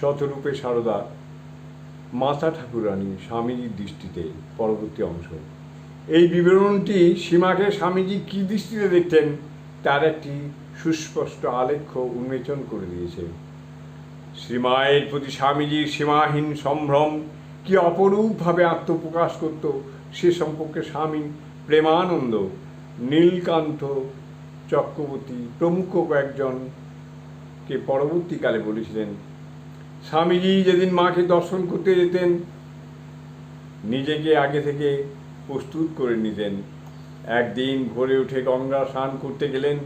শতরূপে সারদা মাতা ঠাকুরানী স্বামীজির দৃষ্টিতে পরবর্তী অংশ। এই বিবরণটি সীমাকে স্বামীজি কি দৃষ্টিতে দেখতেন, তার একটি সুস্পষ্ট আলেখ্য উন্মোচন করে দিয়েছে। শ্রীমায়ের প্রতি স্বামীজির সীমাহীন সম্ভ্রম কি অপরূপভাবে আত্মপ্রকাশ করত, সে সম্পর্কে স্বামী প্রেমানন্দ, নীলকান্ত চক্রবর্তী প্রমুখ কয়েকজনকে পরবর্তীকালে বলেছিলেন স্বামীজি যেদিন মাকে দর্শন করতে যেতেন, নিজেকে আগে থেকে প্রস্তুত করে নিতেন। একদিন ভোরে উঠে গঙ্গা স্নান করতে গেলেন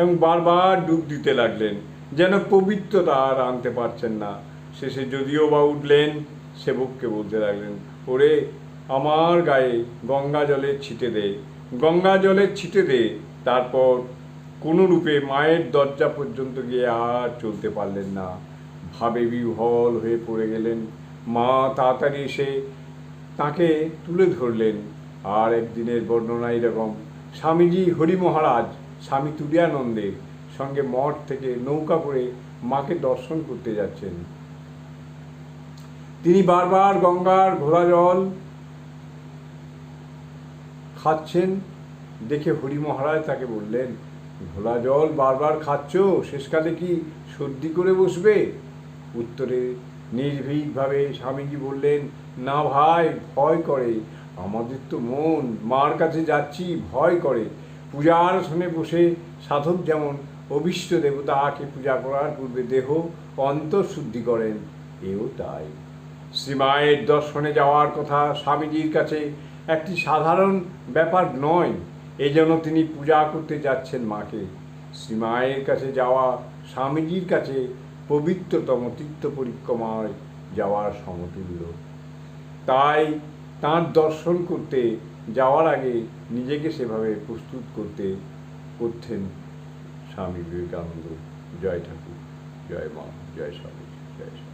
এবং বারবার ডুব দিতে লাগলেন, যেন পবিত্রতা আর আনতে পারছেন না। শেষে যদিও বা উঠলেন, সেবককে বলতে লাগলেন, ওরে, আমার গায়ে গঙ্গা জলে ছিটে দে, গঙ্গা জলের ছিটে দে। তারপর কোনো রূপে মায়ের দরজা পর্যন্ত গিয়ে আর চলতে পারলেন না। ভাবে বিহ্বল হয়ে পড়ে গেলেন। মা তাড়াতাড়ি এসে তাকে তুলে ধরলেন। আর একদিনের বর্ণনা এরকম, স্বামীজি হরি মহারাজ স্বামী তুরিয়ানন্দের সঙ্গে মঠ থেকে নৌকা করে মাকে দর্শন করতে যাচ্ছেন। তিনি বারবার গঙ্গার ঘোড়া জল খাচ্ছেন। দেখে হরি মহারাজ তাকে বললেন ঘোলা জল বারবার খাচ্ছ? শেষকালে কি সর্দি করে বসবে? উত্তরে নির্ভীকভাবে স্বামীজি বললেন, না ভাই, ভয় করে। আমাদের তো মন, মার কাছে যাচ্ছি, ভয় করে। পূজার আসনে বসে সাধক যেমন অভিষ্ট দেবতাকে পূজা করার পূর্বে দেহ অন্তঃশুদ্ধি করেন, এও তাই। শ্রীমায়ের দর্শনে যাওয়ার কথা স্বামীজির কাছে একটি সাধারণ ব্যাপার নয় এই জন্য তিনি পূজা করতে যাচ্ছেন মাকে। শ্রীমায়ের কাছে যাওয়া স্বামীজির কাছে পবিত্রতম তীর্থ পরিক্রমায় যাওয়ার সমতুল্য তাই তাঁর দর্শন করতে, যাওয়ার আগে নিজেকে সেভাবে প্রস্তুত করতে করতেন স্বামী বিবেকানন্দ। জয় ঠাকুর, জয় মা, জয় স্বামী জয় স্বামী।